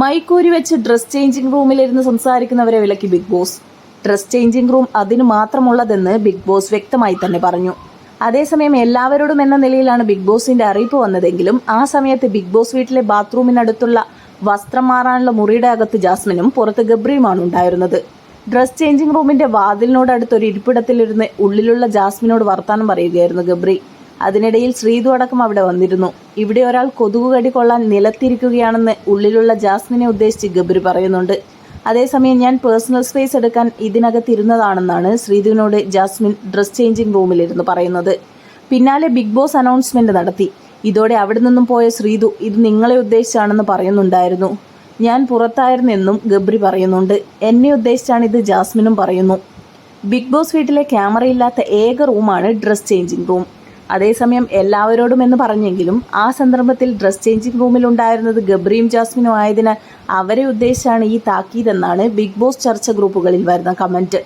മൈക്കൂരി വെച്ച് dress changing റൂമിലിരുന്ന് സംസാരിക്കുന്നവരെ വിലക്കി Big Boss dress changing room അതിന് മാത്രമുള്ളതെന്ന് ബിഗ് ബോസ് വ്യക്തമായി തന്നെ പറഞ്ഞു. അതേസമയം എല്ലാവരോടും എന്ന നിലയിലാണ് ബിഗ് ബോസിന്റെ അറിയിപ്പ് വന്നതെങ്കിലും ആ സമയത്ത് ബിഗ് ബോസ് വീട്ടിലെ ബാത്റൂമിനടുത്തുള്ള വസ്ത്രം മാറാനുള്ള മുറിയുടെ അകത്ത് ജാസ്മിനും പുറത്ത് ഗബ്രിയുമാണ് ഉണ്ടായിരുന്നത്. ഡ്രസ് ചേഞ്ചിങ് റൂമിന്റെ വാതിലിനോടടുത്ത് ഒരു ഇരിപ്പിടത്തിലിരുന്ന് ഉള്ളിലുള്ള ജാസ്മിനോട് വർത്താനം പറയുകയായിരുന്നു ഗബ്രി. അതിനിടയിൽ ശ്രീതു അടക്കം അവിടെ വന്നിരുന്നു. ഇവിടെ ഒരാൾ കൊതുകുകടി കൊള്ളാൻ നിലത്തിരിക്കുകയാണെന്ന് ഉള്ളിലുള്ള ജാസ്മിനെ ഉദ്ദേശിച്ച് ഗബ്രി പറയുന്നുണ്ട്. അതേസമയം ഞാൻ പേഴ്സണൽ സ്പേസ് എടുക്കാൻ ഇതിനകത്തിരുന്നതാണെന്നാണ് ശ്രീതുവിനോട് ജാസ്മിൻ ഡ്രസ് ചേഞ്ചിങ് റൂമിലിരുന്ന് പറയുന്നത്. പിന്നാലെ ബിഗ് ബോസ് അനൗൺസ്മെന്റ് നടത്തി. ഇതോടെ അവിടെ നിന്നും പോയ ശ്രീതു ഇത് നിങ്ങളെ ഉദ്ദേശിച്ചാണെന്ന് പറയുന്നുണ്ടായിരുന്നു. ഞാൻ പുറത്തായിരുന്നെന്നും ഗബ്രി പറയുന്നുണ്ട്. എന്നെ ഉദ്ദേശിച്ചാണ് ഇത് ജാസ്മിനും പറയുന്നു. ബിഗ് ബോസ് വീട്ടിലെ ക്യാമറയില്ലാത്ത ഏക റൂമാണ് ഡ്രസ് ചേഞ്ചിങ് റൂം. അതേസമയം എല്ലാവരോടും എന്ന് പറഞ്ഞെങ്കിലും ആ സന്ദർഭത്തിൽ ഡ്രസ് ചേഞ്ചിങ് റൂമിലുണ്ടായിരുന്നത് ഗബ്രിയും ജാസ്മിനും ആയതിനാൽ അവരെ ഉദ്ദേശിച്ചാണ് ഈ താക്കീതെന്നാണ് ബിഗ് ബോസ് ചർച്ച ഗ്രൂപ്പുകളിൽ വരുന്ന കമന്റ്.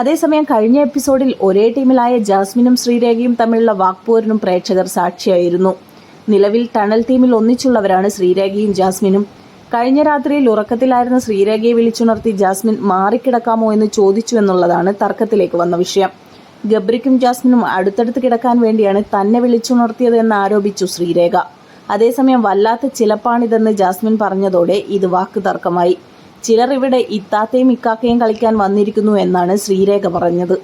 അതേസമയം കഴിഞ്ഞ എപ്പിസോഡിൽ ഒരേ ടീമിലായ ജാസ്മിനും ശ്രീരേഖയും തമ്മിലുള്ള വാക്പോരിനും പ്രേക്ഷകർ സാക്ഷിയായിരുന്നു. നിലവിൽ ടണൽ ടീമിൽ ഒന്നിച്ചുള്ളവരാണ് ശ്രീരേഖയും ജാസ്മിനും. കഴിഞ്ഞ രാത്രിയിൽ ഉറക്കത്തിലായിരുന്ന ശ്രീരേഖയെ വിളിച്ചുണർത്തി ജാസ്മിൻ മാറിക്കിടക്കാമോ എന്ന് ചോദിച്ചു എന്നുള്ളതാണ് തർക്കത്തിലേക്ക് വന്ന വിഷയം. ഗബ്രിക്കും ജാസ്മിനും അടുത്തടുത്ത് കിടക്കാൻ വേണ്ടിയാണ് തന്നെ വിളിച്ചുണർത്തിയത് എന്ന് ആരോപിച്ചു ശ്രീരേഖ. അതേസമയം വല്ലാത്ത ചിലപ്പാണിതെന്ന് ജാസ്മിൻ പറഞ്ഞതോടെ ഇത് വാക്ക് തർക്കമായി. ചിലർ ഇവിടെ ഇത്താത്തയും ഇക്കാക്കയും കളിക്കാൻ വന്നിരിക്കുന്നു എന്നാണ് ശ്രീരേഖ പറഞ്ഞത്.